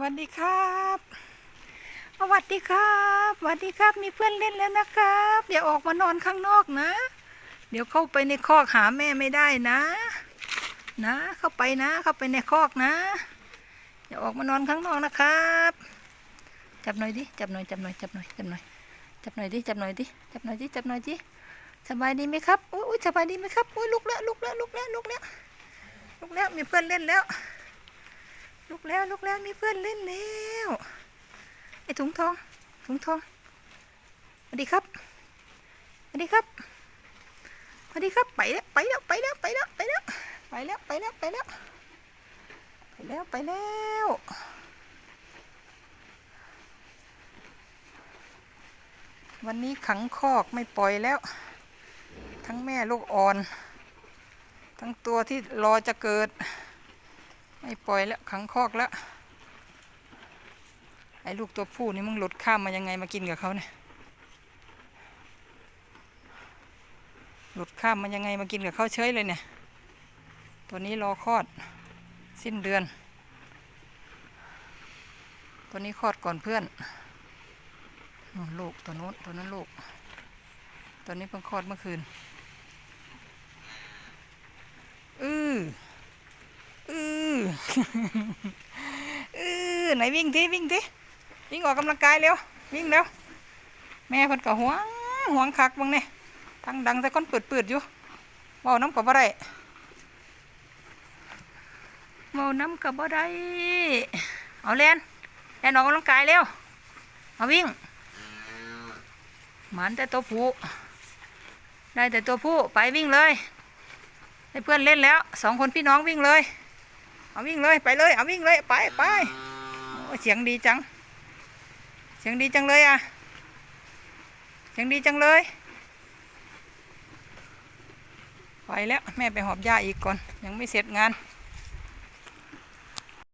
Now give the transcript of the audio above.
สวัสดีครับสวัสดีครับสวัสดีครับ มีเพื่อนเล่นแล้วนะครับอย่าออกมานอนข้างนอกนะ เดี๋ยวเข้าไปในคอกหาแม่ไม่ได้นะ นะ เข้าไปนะ เข้าไปในคอกนะ อย่าออกมานอนข้างนอกนะครับ จับหน่อยดิ จับหน่อย จับหน่อย จับหน่อย จับหน่อย จับหน่อยดิ จับหน่อยดิ จับหน่อยดิ จับหน่อยดิ สบายดีไหมครับ อุ้ยอุ๊ยสบายดีไหมครับ อุ้ยลุกแล้วลุกแล้วลุกแล้วลุกแล้วลุกแล้ว มีเพื่อนเล่นแล้ว ลุกแล้วลุกแล้วมีเพื่อนเล่นแล้วไอ้ถุงทองถุงทองสวัสดีครับสวัสดีครับสวัสดีครับไปแล้วไปแล้วไปแล้วไปแล้วไปแล้วไปแล้วไปแล้วไปแล้วไปแล้วไปแล้ววันนี้ขังคอกไม่ปล่อยแล้ว ทั้งแม่ลูกอ่อน ทั้งตัวที่รอจะเกิด ไม่ปล่อยแล้วขังคอกแล้ว ไอ้ลูกตัวผู้นี่มึงหลุดข้ามมายังไงมากินกับเขาเนี่ยหลุดข้ามมายังไงมากินกับเขาเฉยเลยเนี่ย ตัวนี้รอคลอด สิ้นเดือน ตัวนี้คลอดก่อนเพื่อนนู่นลูกตัวนู้นตัวนั้นลูก ตัวนี้เพิ่งคลอดเมื่อคืนอือ อื ออือไหนวิ่งทีวิ่งทีวิ่งออกกำลังกายเร็ววิ่งเร็วแม่เพิ่นก็หวงหวงคักบังเนี่ยทั้งดังแต่ก้นเปิดเปิดๆอยู่เมาน้ำกับบ่ได้เมาน้ำกับบ่ได้เอาเล่นเล่นออกกำลังกายเร็วเอาวิ่งหมันแต่ตัวผู้ได้แต่ตัวผู้ไปวิ่งเลยให้เพื่อนเล่นแล้วสองคนพี่น้องวิ่งเลย เอาวิ่งเลยไปเลยเอาวิ่งเลยไปไปเสียงดีจัง เสียงดีจังเลยอะ เสียงดีจังเลย ไปแล้วแม่ไปหอบหญ้าอีกก่อน ยังไม่เสร็จงาน